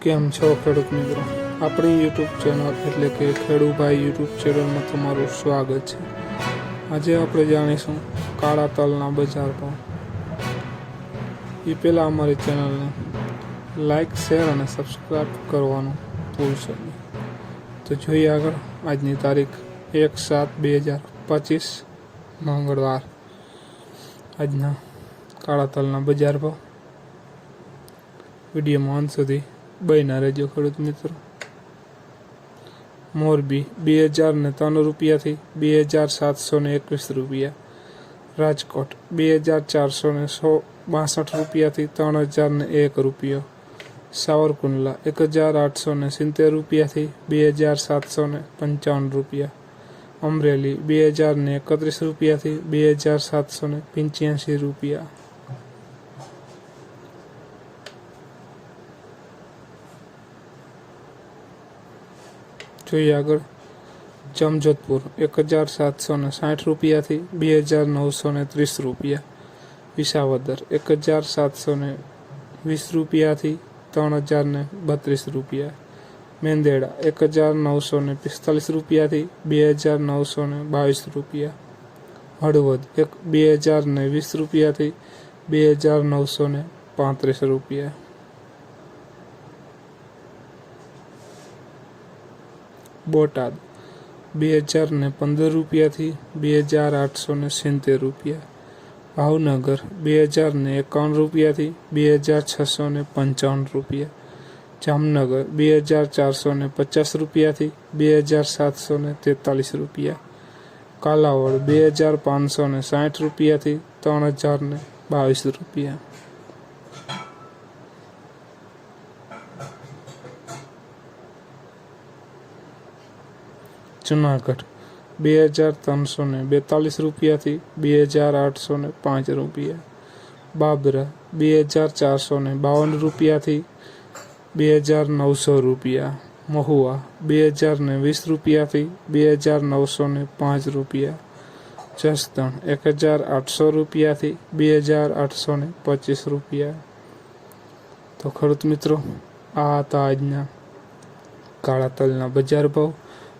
કેમ છો ખેડૂત મિત્રો? આપણી યુટ્યુબ ચેનલ એટલે કે ખેડૂભાઈ યુટ્યુબ ચેનલમાં તમારું સ્વાગત છે. આજે આપણે જાણીશું કાળા તલના બજાર ભાવ. એ પહેલાં અમારી ચેનલને લાઈક, શેર અને સબસ્ક્રાઈબ કરવાનું ભૂલશો નહીં. તો જોઈએ આગળ આજની તારીખ એક સાત બે હજાર પચીસ, મંગળવાર. આજના કાળા તલના બજાર ભાવ. વિડીયોમાં અંત સુધી બન્યા રહેજો ખેડૂત મિત્રો. મોરબી, બે હજાર ને ત્રણ રૂપિયાથી બે હજાર સાતસો ને એકવીસ રૂપિયા. રાજકોટ, બે હજાર ચારસો ને સો બાસઠ રૂપિયાથી ત્રણ હજાર ને એક રૂપિયો. સાવરકુંડલા, એક હજાર આઠસો ને સિત્તેર રૂપિયાથી બે હજાર સાતસો ને પંચાવન રૂપિયા. અમરેલી, બે હજાર ને એકત્રીસ રૂપિયાથી બે હજાર સાતસો ને પંચ્યાસી રૂપિયા. જોઈએ આગળ જમજોધપુર, એક હજાર સાતસો ને સાઠ રૂપિયાથી બે હજાર નવસો ને ત્રીસ રૂપિયા. વિસાવદર, એક હજાર સાતસો ને વીસ રૂપિયાથી ત્રણ હજાર ને બત્રીસ રૂપિયા. મેંદેડા, એક હજાર નવસો ને પિસ્તાલીસ રૂપિયાથી બે હજાર નવસો ને બાવીસ રૂપિયા. હળવદ, એક બે હજાર ને વીસ રૂપિયાથી બે હજાર નવસો ને પાંત્રીસ રૂપિયા. બોટાદ. બે હજાર ને પંદર રૂપિયાથી બે હજાર આઠસો ને સિત્તેર રૂપિયા. ભાવનગર, બે હજાર ને એકાવન રૂપિયાથી બે હજાર છસો ને પંચાવન રૂપિયા. જામનગર, બે હજાર ચારસો ને પચાસ રૂપિયાથી બે હજાર સાતસો ને તેતાલીસ રૂપિયા. કાલાવડ, બે હજાર પાંચસો ને સાઠ રૂપિયાથી ત્રણ હજાર ને બાવીસ રૂપિયા. જુનાગઢ, બે હજાર ત્રણસો ને બેતાલીસ રૂપિયાથી બે હજાર આઠસો ને પાંચ રૂપિયા. બાબરા, બે હજાર ચારસો ને બાવન રૂપિયાથી બે હજાર નવસો રૂપિયા. મહુવા, બે હજાર ને વીસ રૂપિયાથી બે હજાર નવસો ને પાંચ રૂપિયા. જસદણ, એક હજાર આઠસો રૂપિયાથી બે હજાર આઠસો ને પચીસ રૂપિયા. તો ખેડૂત મિત્રો, આ હતા આજના કાળા તલના બજાર ભાવ.